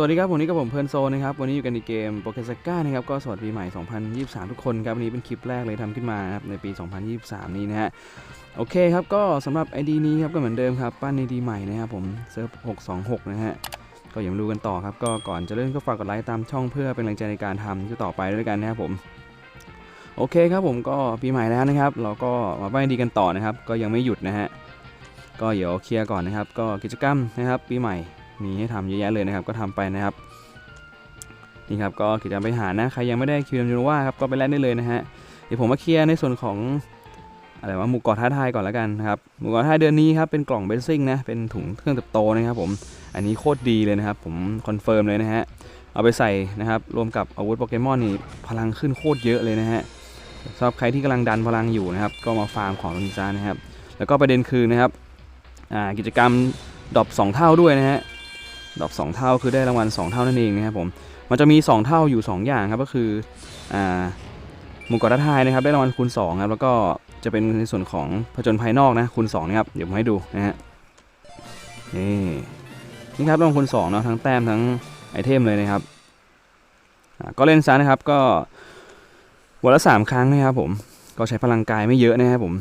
สวัสดีครับวันนี้กับผมเพลินโซนะครับวันนี้อยู่กันในเกมโปเกสก้านะครับก็สวัสดีปีใหม่ 2023 ทุกคนครับวันนี้เป็นคลิปแรกเลยทำขึ้นมาครับในปี 2023 นี้นะฮะโอเคครับก็สำหรับ ID นี้ครับก็เหมือนเดิมครับปั้น ID ใหม่นะครับผมเซิร์ฟ 626 นะฮะก็อย่ามาดูกันต่อครับก็ก่อนจะเริ่มก็ฝากกดไลค์ตามช่องเพื่อเป็นกำลังใจในการทำที่ต่อไปด้วยกันนะครับผมโอเคครับผมก็ปีใหม่แล้วนะครับ เราก็มาปั้น ID กันต่อนะครับ ก็ยังไม่หยุดนะฮะก็เดี๋ยวเคลียร์ก่อนนะครับ ก็กิจกรรมนะครับ ปีใหม่ มีให้ทำเยอะแยะเลยนะครับ ก็ทำไปนะครับนี่ครับก็กิจกรรมไปหานะใครยังไม่ได้คิวยูโนว่าครับก็ไปแลกได้เลยนะฮะเดี๋ยวผมมาเคลียร์ในส่วนของอะไรว่าหมู่เกาะท้าทายก่อนแล้วกันนะครับหมู่เกาะท้าทายเดือนนี้ครับเป็นกล่องเบสซิ่งนะเป็นถุงเครื่องเติบโตนะครับผมอันนี้โคตรดีเลยนะครับ ผมคอนเฟิร์มเลยนะฮะเอาไปใส่นะครับรวมกับอาวุธโปเกมอนนี่พลังขึ้นโคตรเยอะเลยนะฮะสำหรับใครที่กำลังดันพลังอยู่นะครับ ก็มาฟาร์มของตรงนี้ซะนะครับ แล้วก็ประเด็นคือนะครับกิจกรรมดรอป2เท่าด้วยนะฮะ ดอก 2 เท่าคือได้รางวัล 2 เท่านั่นเองนะครับผมมันจะมี 2 เท่าอยู่ 2 อย่างครับก็คืออ่าหมู่เกาะท้าทายนะครับได้รางวัลคูณ2ครับแล้วก็จะเป็นในส่วนของผจญภายนอกนะคูณ2นะครับเดี๋ยวผมให้ดูนะฮะนี่นี่ครับรางวัลคูณ2เนาะทั้งแต้มทั้งไอเทมเลยนะครับก็เล่นซะนะครับก็วันละ3ครั้งนะครับผมก็ใช้พลังกายไม่เยอะนะครับผม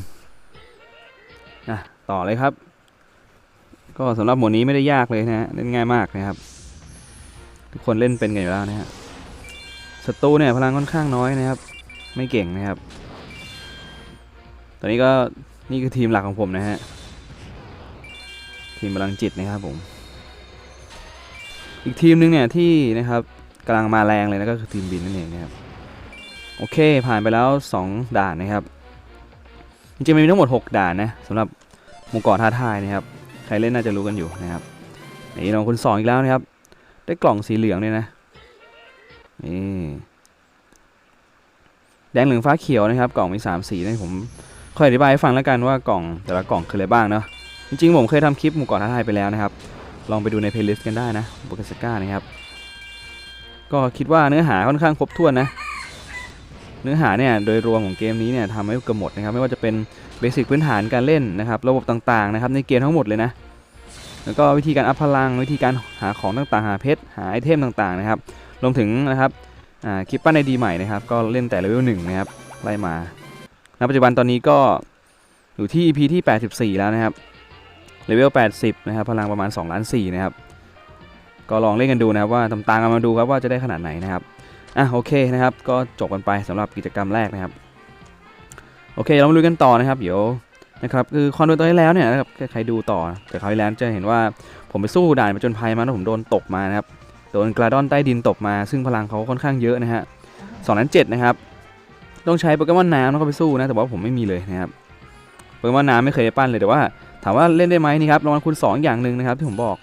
ต่อเลยครับ ก็สำหรับโหมดนี้ไม่ได้ยากเลยนะฮะเล่นง่ายมากนะครับ ทุกคนเล่นเป็นกันอยู่แล้วนะฮะศัตรูเนี่ยพลังค่อนข้างน้อยนะครับ ไม่เก่งนะครับ ตอนนี้ก็นี่คือทีมหลักของผมนะฮะทีมพลังจิตนะครับผม อีกทีมหนึงเนี่ยที่นะครับกำลังมาแรงเลยนะก็คือทีมบินนั่นเองนะครับโอเคผ่านไปแล้ว 2 ด่านนะครับจริงๆมันมีทั้งหมด 6 ด่านนะสำหรับหมู่เกาะท้าทายนะครับ ใครเล่นน่าจะรู้กันอยู่นะครับนี่น้องคุณสองอีกแล้วนะครับ ได้กล่องสีเหลืองเลยนะนี่แดงเหลืองฟ้าเขียวนะครับ กล่องมี3สีนะผมค่อยอธิบายให้ฟังแล้วกันว่ากล่องแต่ละกล่องคืออะไรบ้างเนาะจริงๆผมเคยทำคลิปหมู่เกาะท้าทายไปแล้วนะครับ ลองไปดูในเพลย์ลิสต์กันได้นะบุกสก้านะครับ ก็คิดว่าเนื้อหาค่อนข้างครบถ้วนนะ เนื้อหาเนี่ยโดยรวมของเกมนี้เนี่ยทำให้เกือบหมดนะครับ ไม่ว่าจะเป็น เบสิกพื้นฐานการเล่นนะครับ ระบบต่างๆนะครับในเกมทั้งหมดเลยนะ แล้วก็วิธีการอัพพลัง วิธีการหาของต่างๆ หาเพชร หาไอเทมต่างๆนะครับ รวมถึงนะครับคลิปปั้นในดีใหม่นะครับ ก็เล่นแต่เลเวลหนึ่งนะครับ ไล่มา ณ ปัจจุบันตอนนี้ก็อยู่ที่ EP ที่ 84 แล้วนะครับ เลเวล 80 นะครับ พลังประมาณ2ล้าน4นะครับ ก็ลองเล่นกันดูนะครับว่าตามตามกันมาดูครับว่าจะได้ขนาดไหนนะครับ อะโอเคนะครับ ก็จบกันไปสำหรับกิจกรรมแรกนะครับ โอเค เรามาลุยกันต่อนะครับ เดี๋ยวนะครับคือคอนโดตัวที่แล้วเนี่ยนะครับใครดูต่อแต่คราวที่แล้วจะเห็นว่าผมไปสู้ด่านไปจนภัยมาแล้วผมโดนตกมานะครับโดนกราดอนใต้ดินตกมา ซึ่งพลังเขาค่อนข้างเยอะนะฮะสองนั้นเจ็ดนะครับต้องใช้โปเกมอนน้ำแล้วก็ไปสู้นะแต่ว่าผมไม่มีเลยนะครับโปเกมอนน้ำไม่เคยได้ปั้นเลยแต่ว่า ถามว่าเล่นได้ไหมนี่ครับรางวัลคูณ2อย่างหนึ่งนะครับ ที่ผมบอก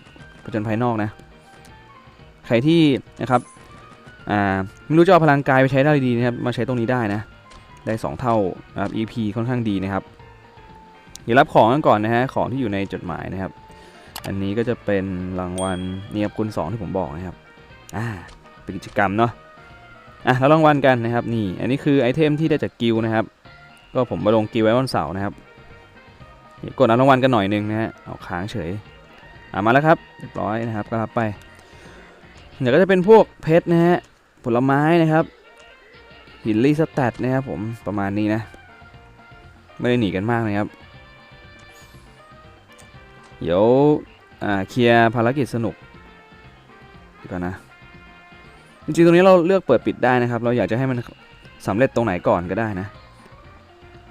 ผจญภายนอกนะ ใครที่นะครับอ่าไม่รู้จะเอาพลังกายไปใช้ได้ดีนะครับมาใช้ตรงนี้ได้นะ ได้ 2 เท่านะครับ EP ค่อนข้างดีนะครับ เดี๋ยวรับของกันก่อนนะฮะของที่อยู่ในจดหมายนะครับ อันนี้ก็จะเป็นรางวัลนี่ครับคูณ2ที่ผมบอกนะครับอ่าเป็นกิจกรรมเนาะอะแล้วรางวัลกันนะครับนี่ อันนี้คือไอเทมที่ได้จากกิลนะครับ ก็ผมมาลงกิลไว้วันเสาร์นะครับกดรับรางวัลกันหน่อยนึงนะฮะเอาค้างเฉยอ่ามาแล้วครับเรียบร้อยนะครับก็รับไปเดี๋ยวก็จะเป็นพวกเพชรนะฮะผลไม้นะครับ หินรีสแตทนะครับผมประมาณนี้นะ ไม่ได้หนีกันมากนะครับ เดี๋ยวเคลียร์ภารกิจสนุกดีก่อนนะจริงๆตรงนี้เราเลือกเปิดปิดได้นะครับ เราอยากจะให้มันสำเร็จตรงไหนก่อนก็ได้นะ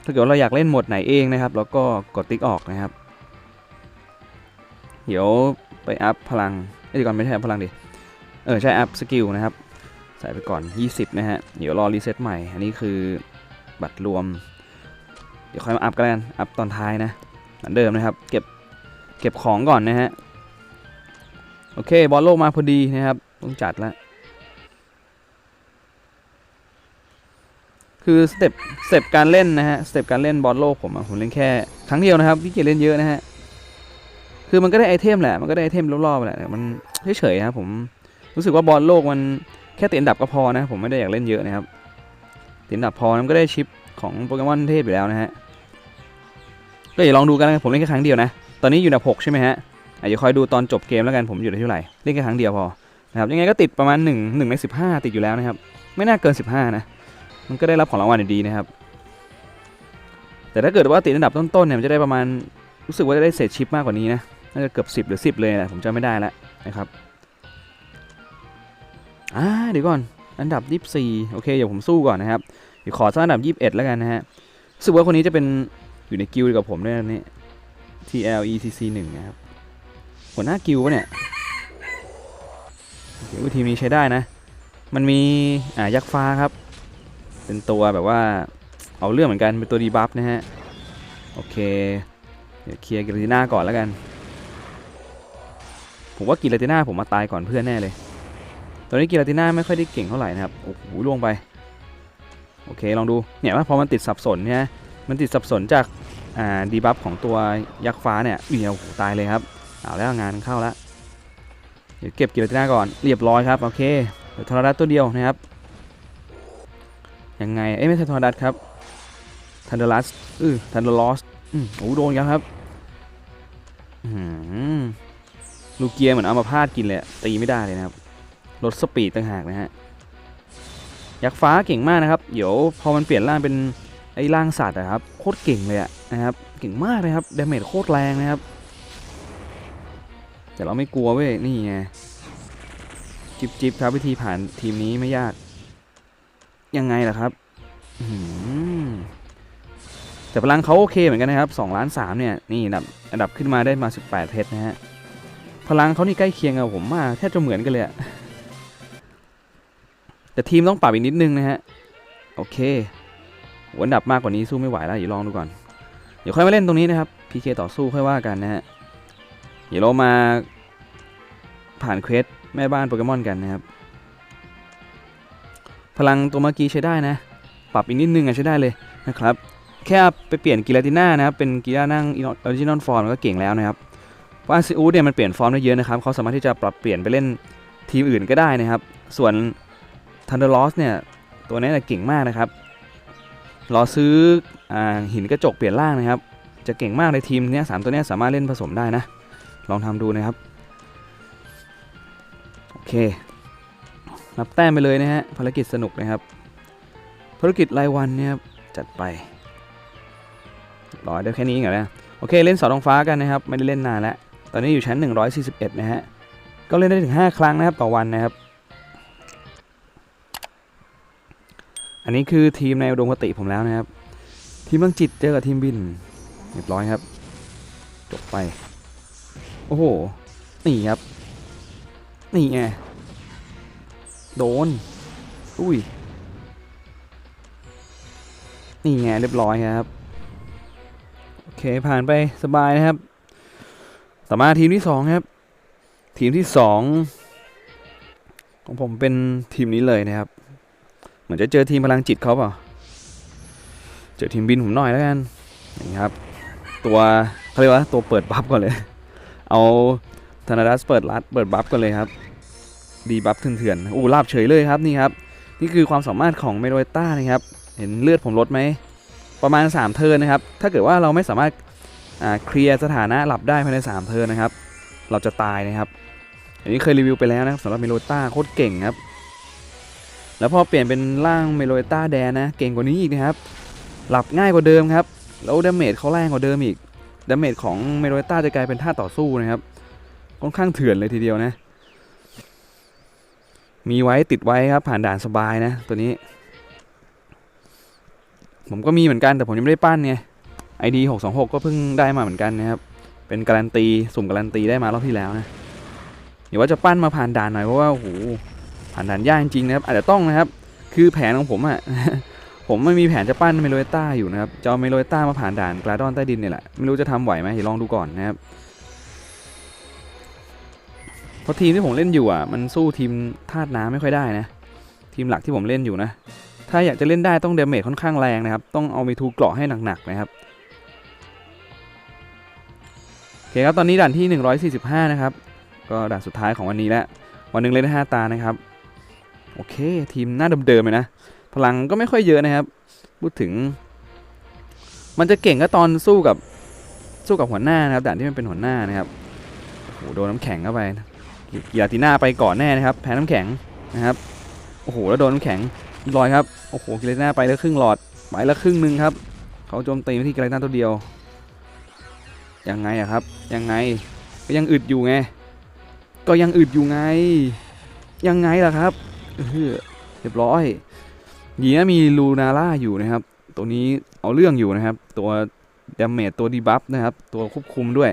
ถ้าเกิดเราอยากเล่นหมดไหนเองนะครับ แล้วก็กดติ๊กออกนะครับ เดี๋ยวไปอัพพลังเอ้ยเดี๋ยวก่อนไม่ใช่อัพพลังดิ เออใช่อัพสกิลนะครับ ส่ไปก่อน 20 นะฮะ เดี๋ยวรอรีเซ็ตใหม่ อันนี้คือบัตรรวม เดี๋ยวค่อยมาอัพกันอัพตอนท้ายนะ เหมือนเดิมนะครับ เก็บ เก็บของก่อนนะฮะ โอเค บอลโลกมาพอดีนะครับ ต้องจัดละ คือสเต็ป สเต็ปการเล่นนะฮะ สเต็ปการเล่นบอลโลกผมผมเล่นแค่ครั้งเดียวนะครับพี่เกียเล่นเยอะนะฮะ คือมันก็ได้ไอเทมแหละ มันก็ได้ไอเทมรอบๆแหละแต่มันเฉยๆครับผม รู้สึกว่าบอลโลกมัน แค่ติดอันดับก็พอนะ ผมไม่ได้อยากเล่นเยอะนะครับติดอันดับพอมันก็ได้ชิปของโปเกมอนเทพอยู่แล้วนะฮะก็อย่าลองดูกันนะผมเล่นแค่ครั้งเดียวนะ ตอนนี้อยู่อันดับ6ใช่ไหมฮะอะเดี๋ยวคอยดูตอนจบเกมแล้วกันผมอยู่ที่เท่าไหร่เล่นแค่ครั้งเดียวพอนะครับยังไงก็ติดประมาณ1 1ใน15 ติดอยู่แล้วนะครับ ไม่น่าเกิน 15 นะ มันก็ได้รับของรางวัลดีนะครับ แต่ถ้าเกิดว่าติดอันดับต้นๆเนี่ยมันจะได้ประมาณรู้สึกว่าจะได้เศษชิปมากกว่านี้นะน่าจะเกือบ 10 หรือ 10 เลยนะผมจำไม่ได้แล้วนะครับ อ่าเดี๋ยวก่อน อันดับ 24 โอเค เดี๋ยวผมสู้ก่อนนะครับเดี๋ยวขอสักอันดับ 21 แล้วกันนะฮะรู้สึกว่าคนนี้จะเป็นอยู่ในกิลด์กับผมด้วยนะนี่ TLECC 1นะครับ หัวหน้ากิลด์ปะเนี่ยเคอุ๊ยทีมนี้ใช้ได้นะ มันมีอ่ายักษ์ฟ้าครับ เป็นตัวแบบว่าเอาเรื่องเหมือนกัน เป็นตัวดีบัฟนะฮะ โอเค เดี๋ยวเคลียร์กิลติน่าก่อนแล้วกัน ผมว่ากิลติน่าผมมาตายก่อนเพื่อนแน่เลย อนนี้กิลติน่าไม่ค่อยได้เก่งเท่าไหร่นะครับ โอ้โหล่วงไป โอเค ลองดู เนี่ยว่าพอมันติดสับสนเนี่ยมันติดสับสนจากอ่าดีบัฟของตัวยักษ์ฟ้าเนี่ยเดี๋ยวตายเลยครับ เอาแล้วงานเข้าแล้วเดี๋ยวเก็บกิลติน่าก่อน เรียบร้อยครับ โอเคเดี๋ยวทอร์ดัสตัวเดียวนะครับ ยังไง เอ้ไม่ใช่ทอร์ดัสครับ ทันเดอร์ลัสอือทันเดอร์ลอสอืมโอ้โหโดนกันครับลูกเกียร์เหมือนเอามาพาดกินเลยตีไม่ได้เลยนะครับ ลดสปีดต่างหากนะฮะยักษ์ฟ้าเก่งมากนะครับ เดี๋ยวพอมันเปลี่ยนร่างเป็นไอ้ร่างสัตว์อะครับโคตรเก่งเลยอะนะครับเก่งมากเลยครับดาเมจโคตรแรงนะครับ แต่เราไม่กลัวเว้ยนี่ไงจิบจิบครับวิธีผ่านทีมนี้ไม่ยาก ยังไงล่ะครับแต่พลังเขาโอเคเหมือนกันนะครับ2ล้าน3เนี่ยนี่อันดับอันดับขึ้นมาได้มา 18 เพชรนะฮะพลังเขานี่ใกล้เคียงกับผมมากแทบจะเหมือนกันเลยอะ แต่ทีมต้องปรับอีกนิดนึงนะฮะ โอเคโหอันดับมากกว่านี้สู้ไม่ไหวแล้วเดี๋ยวลองดูก่อน เดี๋ยวค่อยมาเล่นตรงนี้นะครับ PK ต่อสู้ค่อยว่ากันนะฮะ เดี๋ยวเรามาผ่านเควสแม่บ้านโปเกมอนกันนะครับ พลังตัวเมื่อกี้ใช้ได้นะ ปรับอีกนิดนึงอะใช้ได้เลยนะครับ แค่ไปเปลี่ยนกิลาติน่านะครับ เป็นกิลานั่งออริจินอลฟอร์มก็เก่งแล้วนะครับเพราะอาซิอูเนี่ยมันเปลี่ยนฟอร์มได้เยอะนะครับเขาสามารถที่จะปรับเปลี่ยนไปเล่นทีมอื่นก็ได้นะครับ ส่วน ทันเดอร์ลอสเนี่ย ตัวนี้นเก่งมากนะครับ รอซื้ออหินกระจกเปลี่ยนร่างนะครับ จะเก่งมากในทีมเนี้ยสามตัวนี้สามารถเล่นผสมได้นะ ลองทำดูนะครับ โอเค นับแต้มไปเลยนะฮะ ภารกิจสนุกนะครับ ภารกิจรายวันเนี่ยจัดไปร้อยได้แค่นี้เหรอเนี่ยโอเค เล่นเสาทองฟ้ากันนะครับ ไม่ได้เล่นนานแล้ว ตอนนี้อยู่ชั้น 141 นะฮะ ก็เล่นได้ถึง 5 ครั้งนะครับต่อวันนะครับ อันนี้คือทีมในอุดมคติผมแล้วนะครับ ทีมเมืองจิตเจอกับทีมบินเรียบร้อยครับ จบไป โอ้โหนี่ครับ นี่ไงโดน อุ้ย นี่ไงเรียบร้อยครับ โอเคผ่านไปสบายนะครับ ต่อมาทีมที่สองครับ ทีมที่สองของผมเป็นทีมนี้เลยนะครับ มือนจะเจอทีมพลังจิตเขาเปล่าเจอทีมบินผมหน่อยแล้วกันนี่ครับ ตัวเขาเรียกว่าตัวเปิดบัฟก่อนเลย เอาธนาดัสเปิดรัดเปิดบัฟก่อนเลยครับดีบัฟเถื่อนๆอู้ลาบเฉยเลยครับนี่ครับ นี่คือความสามารถของเมโลต้านะครับ เห็นเลือดผมลดไหม ประมาณ 3 เทิร์นนะครับ ถ้าเกิดว่าเราไม่สามารถอ่าเคลียร์สถานะหลับได้ภายใน 3 เทิร์นนะครับ เราจะตายนะครับ อันนี้เคยรีวิวไปแล้วนะครับสำหรับเมโลต้าโคตรเก่งครับ แล้วพอเปลี่ยนเป็นร่างเมโลต้าแดนนะ เก่งกว่านี้อีกนะครับ หลับง่ายกว่าเดิมครับ แล้วดาเมจเขาแรงกว่าเดิมอีก ดาเมจของเมโลต้าจะกลายเป็นท่าต่อสู้นะครับ ค่อนข้างเถื่อนเลยทีเดียวนะ มีไว้ติดไว้ครับผ่านด่านสบายนะ ตัวนี้ ผมก็มีเหมือนกันแต่ผมยังไม่ได้ปั้นไง ID 626ก็เพิ่งได้มาเหมือนกันนะครับ เป็นการันตี สุ่มการันตีได้มารอบที่แล้วนะเดี๋ยวว่าจะปั้นมาผ่านด่านหน่อยเพราะว่าโอ้โห ผ่านด่านยากจริงๆนะครับอาจจะต้องนะครับ คือแผนของผมอะผมไม่มีแผนจะปั้นเมโลต้าอยู่นะครับจะเอาเมโลต้ามาผ่านด่านกราดอนใต้ดินเนี่ยแหละไม่รู้จะทำไหวไหมเดี๋ยวลองดูก่อนนะครับเพราะทีมที่ผมเล่นอยู่อะมันสู้ทีมธาตุน้ำไม่ค่อยได้นะ ทีมหลักที่ผมเล่นอยู่นะ ถ้าอยากจะเล่นได้ต้องเดเมจค่อนข้างแรงนะครับ ต้องเอามีทูเกราะให้หนักๆนะครับโอเคครับตอนนี้ด่านที่ 145 นะครับ ก็ด่านสุดท้ายของวันนี้แล้ววันหนึ่งเล่นได้5ตานะครับ โอเค ทีมหน้าเดิมๆเลยนะ พลังก็ไม่ค่อยเยอะนะครับ พูดถึง มันจะเก่งก็ตอนสู้กับสู้กับหัวหน้านะครับด่านที่มันเป็นหัวหน้านะครับโอ้โหโดนน้ำแข็งเข้าไปกีฬาติน่าไปก่อนแน่นะครับ แพ้น้ำแข็งนะครับโอ้โหแล้วโดนน้ำแข็งลอยครับโอ้โหกีฬาติน่าไปแล้วครึ่งหลอดไปแล้วครึ่งหนึ่งครับเขาโจมตีมาที่กีฬาติน่าตัวเดียวยังไงอะครับยังไงก็ยังอึดอยู่ไง ก็ยังอึดอยู่ไง ยังไงล่ะครับ เรียบร้อยยีนะมีลูนาร่าอยู่นะครับ ตัวนี้เอาเรื่องอยู่นะครับ ตัวดาเมจตัวดีบัฟนะครับ ตัวควบคุมด้วย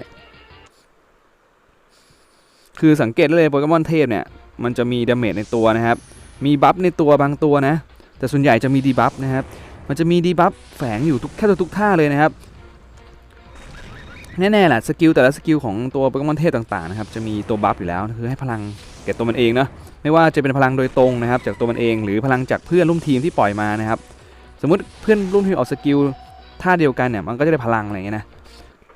คือสังเกตได้เลยโปเกมอนเทพเนี่ย มันจะมีดาเมจในตัวนะครับ มีบัฟในตัวบางตัวนะ แต่ส่วนใหญ่จะมีดีบัฟนะครับ มันจะมีดีบัฟแฝงอยู่ทุกแค่ตัวทุกท่าเลยนะครับแน่ๆแหละสกิลแต่ละสกิลของตัวโปเกมอนเทพต่างๆนะครับจะมีตัวบัฟอยู่แล้วคือให้พลัง แก่ตัวมันเองเนาะไม่ว่าจะเป็นพลังโดยตรงนะครับจากตัวมันเองหรือพลังจากเพื่อนร่วมทีมที่ปล่อยมานะครับสมมุติเพื่อนร่วมทีมออกสกิลท่าเดียวกันเนี่ยมันก็จะได้พลังอะไรเงี้ยนะ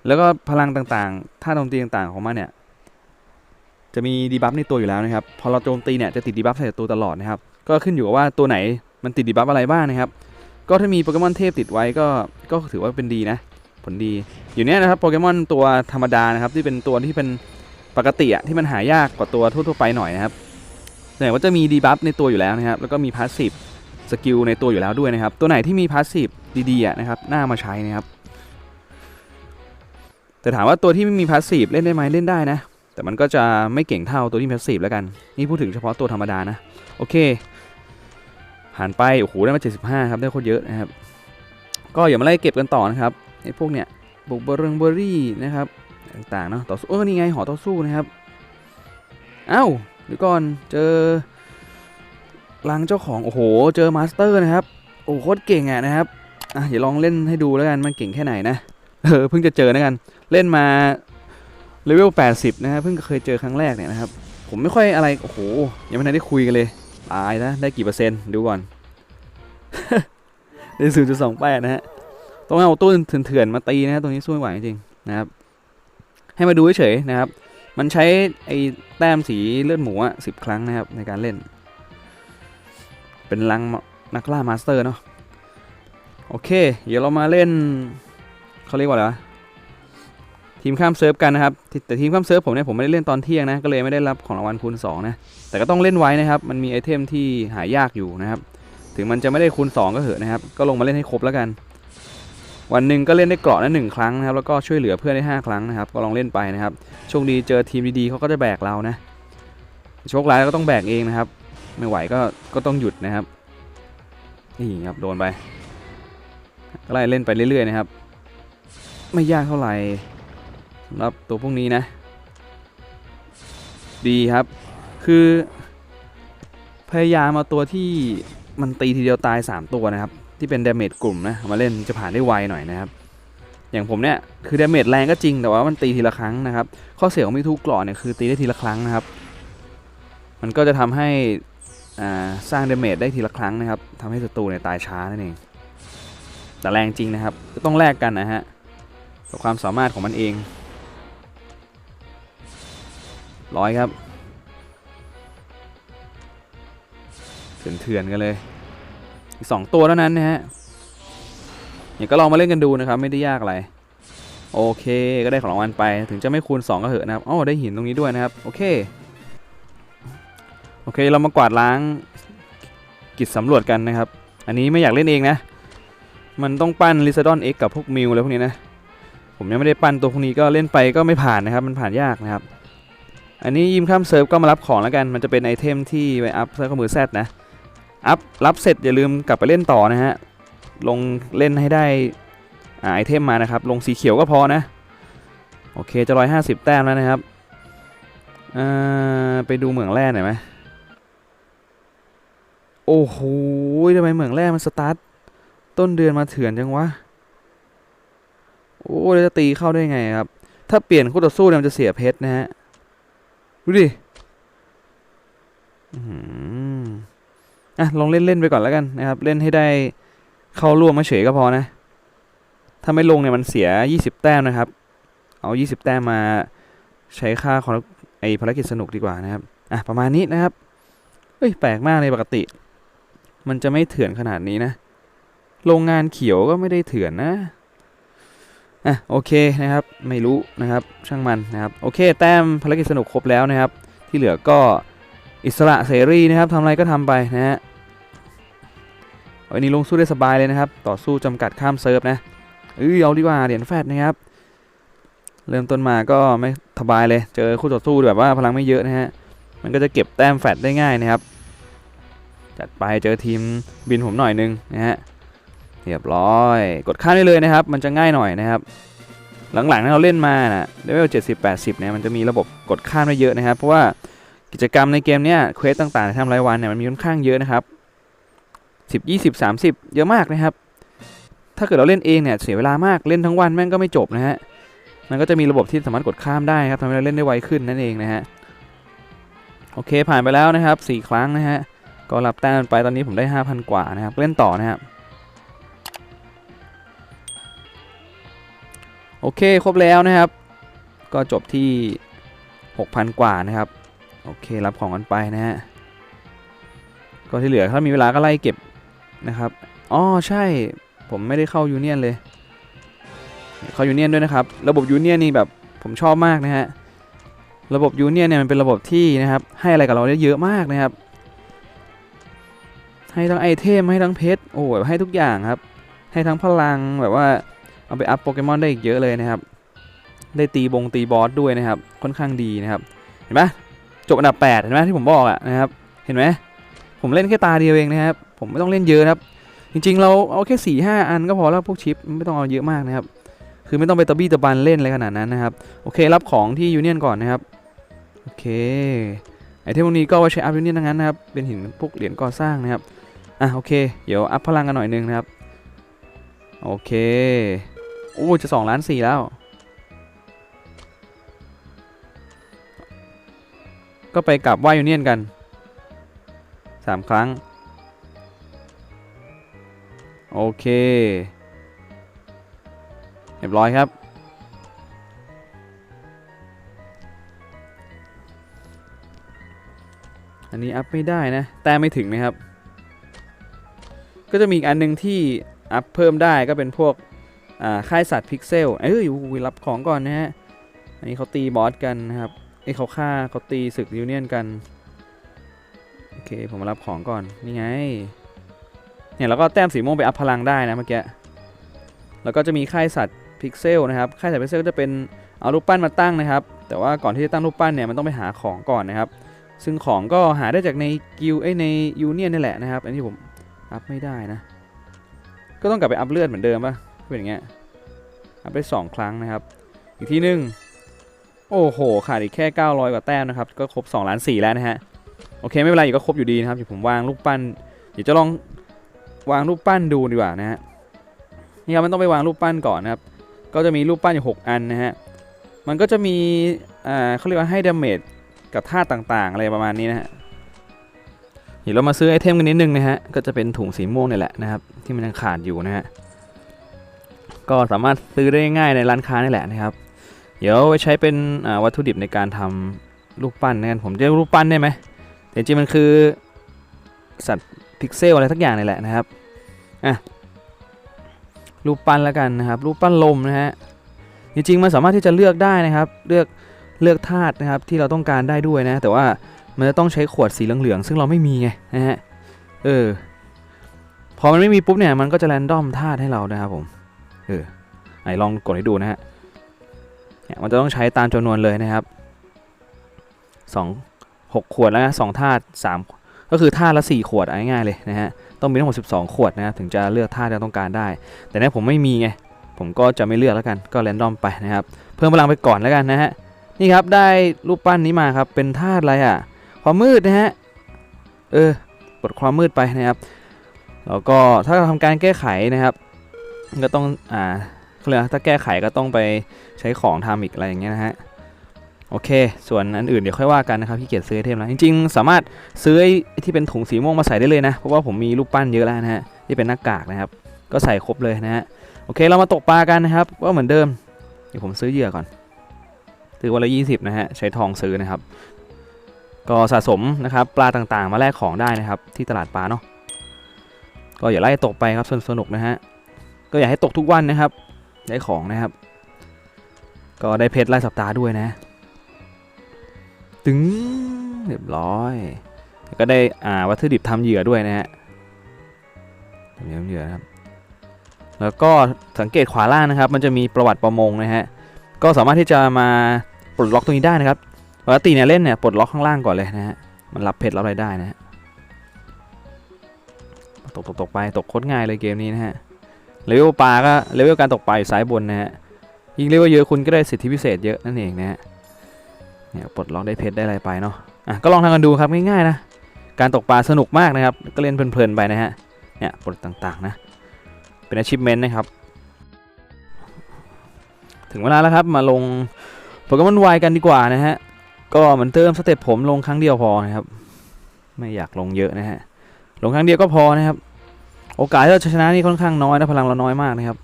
แล้วก็พลังต่างๆท่าโจมตีต่างๆของมันเนี่ยจะมีดีบัฟในตัวอยู่แล้วนะครับพอเราโจมตีเนี่ยจะติดดีบัฟใส่ตัวตลอดนะครับก็ขึ้นอยู่กับว่าตัวไหนมันติดดีบัฟอะไรบ้างนะครับก็ถ้ามีโปเกมอนเทพติดไว้ก็ก็ถือว่าเป็นดีนะผลดีอยู่เนี้ยนะครับโปเกมอนตัวธรรมดานะครับที่เป็นตัวที่เป็น ปกติอะที่มันหายากกว่าตัวทั่วๆไปหน่อยนะครับแต่ว่าจะมีดีบัฟในตัวอยู่แล้วนะครับ แล้วก็มีพาสซีฟสกิลในตัวอยู่แล้วด้วยนะครับ ตัวไหนที่มีพาสซีฟดีๆนะครับน่ามาใช้นะครับ แต่ถามว่าตัวที่ไม่มีพาสซีฟเล่นได้ไหมเล่นได้นะ แต่มันก็จะไม่เก่งเท่าตัวที่มีพาสซีฟแล้วกัน นี่พูดถึงเฉพาะตัวธรรมดานะ โอเค ผ่านไป โอ้โห ได้มา 75 ครับ ได้โคตรเยอะนะครับ ก็อย่ามาไล่เก็บกันต่อนะครับไอ้พวกเนี้ยบุกเบอร์เรงเบอร์รี่นะครับ ต่างๆเนาะต่อสู้เออนี่ไงหอต่อสู้นะครับเอ้าเดี๋ยวก่อนเจอรังเจ้าของโอ้โหเจอมาสเตอร์นะครับโอ้โคตรเก่งอะนะครับอะเดี๋ยวลองเล่นให้ดูแล้วกันมันเก่งแค่ไหนนะเออเพิ่งจะเจอนะกันเล่นมาเลเวล80 นะครับเพิ่งเคยเจอครั้งแรกเนี่ยนะครับผมไม่ค่อยอะไรโอ้โหยังไม่ทันได้คุยกันเลยตายนะได้กี่เปอร์เซ็นต์ดูก่อนได้ศูนย์จุดสองแปดนะฮะต้องเอาตู้เถื่อนๆมาตีนะฮะตรงนี้สู้ไม่ไหวจริงนะครับ ให้มาดูเฉยๆนะครับ มันใช้ไอ้แต้มสีเลือดหมูอะสิบครั้งนะครับในการเล่น เป็นลังนักล่ามาสเตอร์เนาะโอเค เดี๋ยวเรามาเล่นเขาเรียกว่าอะไรทีมข้ามเซิร์ฟกันนะครับ แต่ทีมข้ามเซิร์ฟผมเนี่ยผมไม่ได้เล่นตอนเที่ยงนะ ก็เลยไม่ได้รับของรางวัลคูณ2นะ แต่ก็ต้องเล่นไว้นะครับ มันมีไอเทมที่หายากอยู่นะครับ ถึงมันจะไม่ได้คูณ2ก็เหอะนะครับ ก็ลงมาเล่นให้ครบแล้วกัน วันหนึ่งก็เล่นได้เกราะนั้นหนึ่งครั้งนะครับแล้วก็ช่วยเหลือเพื่อนได้ 5 ครั้งนะครับ ก็ลองเล่นไปนะครับโชคดีเจอทีมดีๆเขาก็จะแบกเรานะโชคร้ายก็ต้องแบกเองนะครับ ไม่ไหวก็ก็ต้องหยุดนะครับนี่ครับโดนไปก็ไล่เล่นไปเรื่อยๆนะครับ ไม่ยากเท่าไหร่สำหรับตัวพวกนี้นะ ดีครับ คือพยายามเอาตัวที่มันตีทีเดียวตาย 3 ตัวนะครับ ที่เป็นดาเมจกลุ่มนะมาเล่นจะผ่านได้ไวหน่อยนะครับ อย่างผมเนี่ยคือดาเมจแรงก็จริงแต่ว่ามันตีทีละครั้งนะครับ ข้อเสียของมิทูกรอเนี่ยคือตีได้ทีละครั้งนะครับ มันก็จะทำให้อ่าสร้างดาเมจได้ทีละครั้งนะครับทำให้ศัตรูเนี่ยตายช้านั่นเองแต่แรงจริงนะครับก็ต้องแลกกันนะฮะกับความสามารถของมันเองร้อยครับเถื่อนๆกันเลย อีกสองตัวเท่านั้นนะฮะเนี่ยก็ลองมาเล่นกันดูนะครับ ไม่ได้ยากอะไร โอเคก็ได้ของรางวัลไป ถึงจะไม่คูณ 2 ก็เหอะนะครับอ๋อได้หินตรงนี้ด้วยนะครับ โอเค โอเคเรามากวาดล้างกิจสำรวจกันนะครับ อันนี้ไม่อยากเล่นเองนะ มันต้องปั้นลิซาดอนเอ็กกับพวกมิวอะไรพวกนี้นะ ผมยังไม่ได้ปั้นตัวพวกนี้ก็เล่นไปก็ไม่ผ่านนะครับ มันผ่านยากนะครับ อันนี้ยิมข้ามเซิร์ฟก็มารับของแล้วกัน มันจะเป็นไอเทมที่ไปอัพเซิร์ฟข้อมือแซดนะ อัพรับเสร็จอย่าลืมกลับไปเล่นต่อนะฮะ ลงเล่นให้ได้อาไอเทมมานะครับ ลงสีเขียวก็พอนะ โอเคจะร้อยห้าสิบแต้มแล้วนะครับไปดูเหมืองแร่หน่อยไหมโอ้โหทำไมเหมืองแร่มันสตาร์ทต้นเดือนมาเถื่อนจังวะ โอ้จะตีเข้าได้ไงครับ ถ้าเปลี่ยนคู่ต่อสู้เนี่ยมันจะเสียเพชรนะฮะ ดูดิ อะลองเล่นเล่นไปก่อนแล้วกันนะครับ เล่นให้ได้เข้าร่วมมาเฉยก็พอนะ ถ้าไม่ลงเนี่ยมันเสีย 20 แต้มนะครับ เอา 20 แต้มมาใช้ค่าของไอภารกิจสนุกดีกว่านะครับ อะประมาณนี้นะครับเฮ้ยแปลกมากเลยปกติ มันจะไม่เถื่อนขนาดนี้นะ โรงงานเขียวก็ไม่ได้เถื่อนนะ อะโอเคนะครับ ไม่รู้นะครับ ช่างมันนะครับ โอเค แต้มภารกิจสนุกครบแล้วนะครับ ที่เหลือก็ อิสระเสรีนะครับทำอะไรก็ทำไปนะฮะวันนี้ลงสู้ได้สบายเลยนะครับ ต่อสู้จำกัดข้ามเซิร์ฟนะเอ้ยเอาดีกว่าเหรียญแฟดนะครับ เริ่มต้นมาก็ไม่สบายเลย เจอคู่ต่อสู้แบบว่าพลังไม่เยอะนะฮะ มันก็จะเก็บแต้มแฟดได้ง่ายนะครับ จัดไปเจอทีมบินผมหน่อยนึงนะฮะ เรียบร้อย กดข้ามได้เลยนะครับ มันจะง่ายหน่อยนะครับ หลังๆที่เราเล่นมานะเลเวล70 80เนี่ยมันจะมีระบบกดข้ามได้เยอะนะครับ เพราะว่า กิจกรรมในเกมเนี้ยเควสต่างๆที่ทำรายวันเนี่ยมันมีค่อนข้างเยอะนะครับ10 20 30เยอะมากนะครับ ถ้าเกิดเราเล่นเองเนี่ยเสียเวลามากเล่นทั้งวันแม่งก็ไม่จบนะฮะมันก็จะมีระบบที่สามารถกดข้ามได้ครับทำให้เราเล่นได้ไวขึ้นนั่นเองนะฮะโอเคผ่านไปแล้วนะครับ 4 ครั้งนะฮะก็รับแต้มไปตอนนี้ผมได้ 5,000 กว่านะครับเล่นต่อนะครับโอเคครบแล้วนะครับ ก็จบที่ 6,000 กว่านะครับ โอเครับของกันไปนะฮะก็ที่เหลือถ้ามีเวลาก็ไล่เก็บนะครับอ๋อใช่ผมไม่ได้เข้ายูเนียนเลย เข้ายูเนียนด้วยนะครับ ระบบยูเนียนนี่แบบผมชอบมากนะฮะระบบยูเนียนเนี่ยมันเป็นระบบที่นะครับให้อะไรกับเราได้เยอะมากนะครับ ให้ทั้งไอเทมให้ทั้งเพชรโอ้แบบให้ทุกอย่างครับ ให้ทั้งพลังแบบว่าเอาไปอัพโปเกมอนได้อีกเยอะเลยนะครับ ได้ตีบงตีบอสด้วยนะครับ ค่อนข้างดีนะครับ เห็นไหม จบอันดับ 8 เห็นไหมที่ผมบอกอะนะครับ เห็นไหมผมเล่นแค่ตาเดียวเองนะครับ ผมไม่ต้องเล่นเยอะครับ จริง ๆ เราเอาแค่4ี่ห้าอันก็พอแล้วพวกชิปไม่ต้องเอาเยอะมากนะครับ คือไม่ต้องไปตะบี้ตะบันเล่นอะไรขนาดนั้นนะครับ โอเค รับของที่ยูเนียนก่อนนะครับ โอเค ไอเทมพวกนี้ก็เอาไว้ใช้อัพยูเนียนทั้งนั้นนะครับ เป็นหินพวกเหรียญก่อสร้างนะครับ อะโอเค เดี๋ยวอัพพลังกันหน่อยนึงนะครับ โอเค โอ้จะ2ล้านสี่แล้ว ก็ไปกลับไหว้ยูเนียนกัน 3 ครั้ง โอเคเรียบร้อยครับ อันนี้อัพไม่ได้นะ แต้ไม่ถึงนะครับ ก็จะมีอีกอันหนึงที่อัพเพิ่มได้ก็เป็นพวกอ่าค่ายสัตว์พิกเซล เอ้ยรับของก่อนนะฮะ อันนี้เขาตีบอสกันนะครับ เอ้เขาฆ่าเขาตีศึกยูเนียนกัน โอเค ผมมารับของก่อน นี่ไง เนี่ยแล้วก็แต้มสีม่วงไปอัพพลังได้นะเมื่อกี้ แล้วก็จะมีค่ายสัตว์พิกเซลนะครับ ค่ายสัตว์พิกเซลก็จะเป็นเอารูปปั้นมาตั้งนะครับ แต่ว่าก่อนที่จะตั้งรูปปั้นเนี่ยมันต้องไปหาของก่อนนะครับ ซึ่งของก็หาได้จากในกิลเอ้ในยูเนียนนี่แหละนะครับ อันนี้ผมอัพไม่ได้นะ ก็ต้องกลับไปอัพเลือดเหมือนเดิมป่ะเป็นอย่างเงี้ยอัพได้สองครั้งนะครับ อีกที่หนึ่ง โอ้โห ขาดอีกแค่ 900 กว่าแต้มนะครับ ก็ครบ2ล้าน4แล้วนะฮะ โอเคไม่เป็นไรอยู่ก็ครบอยู่ดีนะครับเดี๋ยวผมวางรูปปั้น เดี๋ยวจะลองวางรูปปั้นดูดีกว่านะฮะ นี่ครับมันต้องไปวางรูปปั้นก่อนนะครับ ก็จะมีรูปปั้นอยู่ 6 อันนะฮะ มันก็จะมีอ่าเขาเรียกว่าให้ดาเมจกับธาตุต่างๆ อะไรประมาณนี้นะฮะ เดี๋ยวเรามาซื้อไอเทมกันนิดนึงนะฮะ ก็จะเป็นถุงสีม่วงนี่แหละนะครับ ที่มันยังขาดอยู่นะฮะ ก็สามารถซื้อได้ง่ายในร้านค้านี่แหละนะครับ เดี๋ยวไว้ใช้เป็นวัตถุดิบในการทำรูปปั้นนะกันผมจะเรียกรูปปั้นได้ไหมแต่จริงมันคือสัตว์พิกเซลอะไรทักอย่างนี่แหละนะครับอะรูปปั้นแล้วกันนะครับ รูปปั้นลมนะฮะจริงๆมันสามารถที่จะเลือกได้นะครับ เลือกเลือกธาตุนะครับที่เราต้องการได้ด้วยนะ แต่ว่ามันจะต้องใช้ขวดสีเหลืองๆซึ่งเราไม่มีไงนะฮะเออพอมันไม่มีปุ๊บเนี่ยมันก็จะแรนดอมธาตุให้เรานะครับผมเออไหนลองกดให้ดูนะฮะ มันจะต้องใช้ตามจำนวนเลยนะครับสองหกขวดแล้วนะสองธาตุสามก็คือธาตุละสี่ขวดง่ายๆเลยนะฮะต้องมีทั้งหมด12 ขวดนะครับถึงจะเลือกธาตุที่ต้องการได้ แต่เนี่ยผมไม่มีไงผมก็จะไม่เลือกแล้วกันก็แรนดอมไปนะครับเพิ่มพลังไปก่อนแล้วกันนะฮะนี่ครับได้รูปปั้นนี้มาครับเป็นธาตุอะไรอะความมืดนะฮะเออกดความมืดไปนะครับแล้วก็ถ้าเราทำการแก้ไขนะครับ ก็ต้องอ่า เขาเรียกถ้าแก้ไขก็ต้องไปใช้ของทำอีกอะไรอย่างเงี้ยนะฮะโอเค ส่วนอันอื่นเดี๋ยวค่อยว่ากันนะครับพี่เกียรติซื้อไอเทมแล้วจริงๆ สามารถซื้อที่เป็นถุงสีม่วงมาใส่ได้เลยนะ เพราะว่าผมมีรูปปั้นเยอะแล้วนะฮะที่เป็นหน้ากากนะครับ ก็ใส่ครบเลยนะฮะโอเคเรามาตกปลากันนะครับก็เหมือนเดิมเดี๋ยวผมซื้อเหยื่อก่อนซื้อวันละยี่สิบนะฮะใช้ทองซื้อนะครับ ก็สะสมนะครับปลาต่างๆ มาแลกของได้นะครับ ที่ตลาดปลาเนาะก็อย่าไล่ตกไปครับสนุกนะฮะก็อย่าให้ตกทุกวันนะครับ ได้ของนะครับ ก็ได้เพชรรายสัปดาห์ด้วยนะ ตึงเรียบร้อยแล้วก็ได้อ่าวัตถุดิบทำเหยื่อด้วยนะฮะทำเหยื่อครับ แล้วก็สังเกตขวาล่างนะครับ มันจะมีประวัติประมงนะฮะ ก็สามารถที่จะมาปลดล็อกตรงนี้ได้นะครับปกติเนี่ยเล่นเนี่ยปลดล็อกข้างล่างก่อนเลยนะฮะ มันรับเพชรรับอะไรได้นะฮะ ตกตกตกไปตกโคตรง่ายเลยเกมนี้นะฮะ เลเวลปลาก็เลเวลการตกปลาอยู่ซ้ายบนนะฮะยิ่งเลเวลเยอะคุณก็ได้สิทธิพิเศษเยอะนั่นเองนะฮะเนี่ยปลดล็อกได้เพชรได้อะไรไปเนาะอะก็ลองทำกันดูครับง่ายๆนะการตกปลาสนุกมากนะครับก็เล่นเพลินๆไปนะฮะเนี่ยปลดต่างๆนะ เป็น achievement นะครับถึงเวลาแล้วครับมาลงโปเกมอนไวกันดีกว่านะฮะก็เหมือนเติมสเต็ปผมลงครั้งเดียวพอนะครับ ไม่อยากลงเยอะนะฮะลงครั้งเดียวก็พอนะครับ โอกาสที่เราจะชนะนี่ค่อนข้างน้อยนะพลังเราน้อยมากนะครับ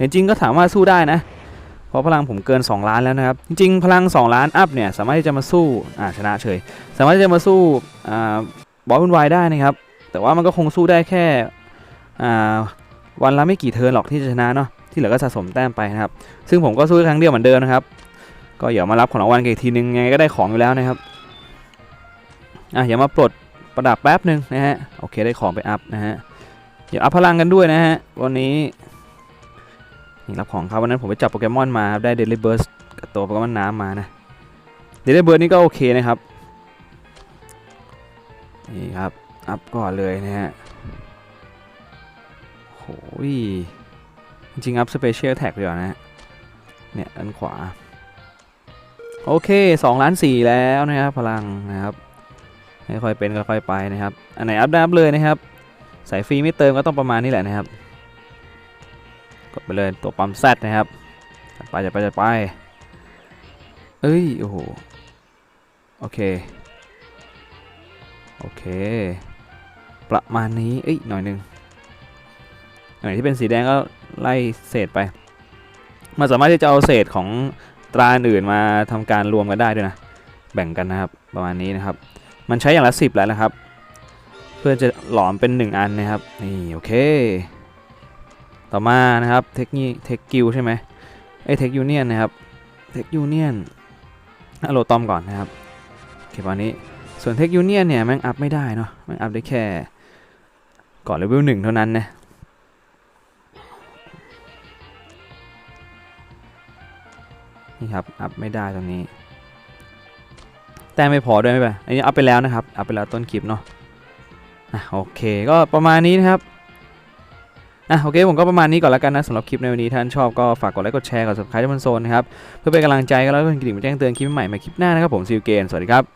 จริงก็ถามว่าสู้ได้นะ เพราะพลังผมเกิน 2 ล้านแล้วนะครับ จริงๆ พลัง 2 ล้านอัพเนี่ยสามารถที่จะมาสู้อ่าชนะเฉย สามารถที่จะมาสู้อ่าบอสวุ่นวายได้นะครับ แต่ว่ามันก็คงสู้ได้แค่อ่าวันละไม่กี่เทิร์นหรอกที่จะชนะเนาะที่เหลือก็สะสมแต้มไปนะครับ ซึ่งผมก็สู้ครั้งเดียวเหมือนเดิมนะครับ ก็อย่ามารับของรางวัลกันอีกทีนึงยังไงก็ได้ของอยู่แล้วนะครับอะอย่ามาปลดประดับแป๊บหนึ่งนะฮะโอเคได้ของไปอัพนะฮะ อย่าอัพพลังกันด้วยนะฮะ วันนี้นี่รับของครับวันนั้นผมไปจับโปเกมอนมาครับได้เดลิเบิร์สกับตัวโปเกมอนน้ำมานะเดลิเบิร์สนี่ก็โอเคนะครับ นี่ครับ อัพก่อนเลยนะฮะโหยจริงอัพสเปเชียลแท็กดีกว่านะฮะเนี่ยด้านขวา โอเค2ล้าน4แล้วนะครับ พลังนะครับค่อยๆเป็นค่อยๆไปนะครับ อันไหนอัพได้อัพเลยนะครับ สายฟรีไม่เติมก็ต้องประมาณนี้แหละนะครับ กดไปเลยตัวปั๊มแซดนะครับจัดไปจัดไปจัดไปเอ้ยโอ้โหโอเคโอเค ประมาณนี้เอ้ยหน่อยหนึ่งหน่อยที่เป็นสีแดงก็ไล่เศษไป มันสามารถที่จะเอาเศษของตราอื่นมาทำการรวมกันได้ด้วยนะ แบ่งกันนะครับประมาณนี้นะครับ มันใช้อย่างละสิบแล้วนะครับ พื่อจะหลอมเป็น 1 อันนะครับนี่โอเค ต่อมานะครับเทคนิเทคกิลใช่ไหมไอเทคยูเนียนนะครับเทคยูเนียนฮัลโหลตอมก่อนนะครับโอเคประมาณนี้ส่วนเทคยูเนียนเนี่ยแม่งอัพไม่ได้เนาะแม่งอัพได้แค่ก่อนเลเวลหนึ่งเท่านั้นนะนี่ครับอัพไม่ได้ตรงนี้ แต่ไม่พอด้วยไม่เป็นไอันนี้อัพไปแล้วนะครับอัพไปแล้วต้นคลิปเนาะ อะโอเคก็ประมาณนี้นะครับอะโอเคผมก็ประมาณนี้ก่อนแล้วกันนะสำหรับคลิปในวันนี้ท่านชอบก็ฝากกดไลค์กดแชร์กด subscribe ที่บนโซนนะครับเพื่อเป็นกำลังใจกันแล้วก็เป็นกระดิ่งแจ้งเตือนคลิปใหม่มาคลิปหน้านะครับผมซิลเกนสวัสดีครับ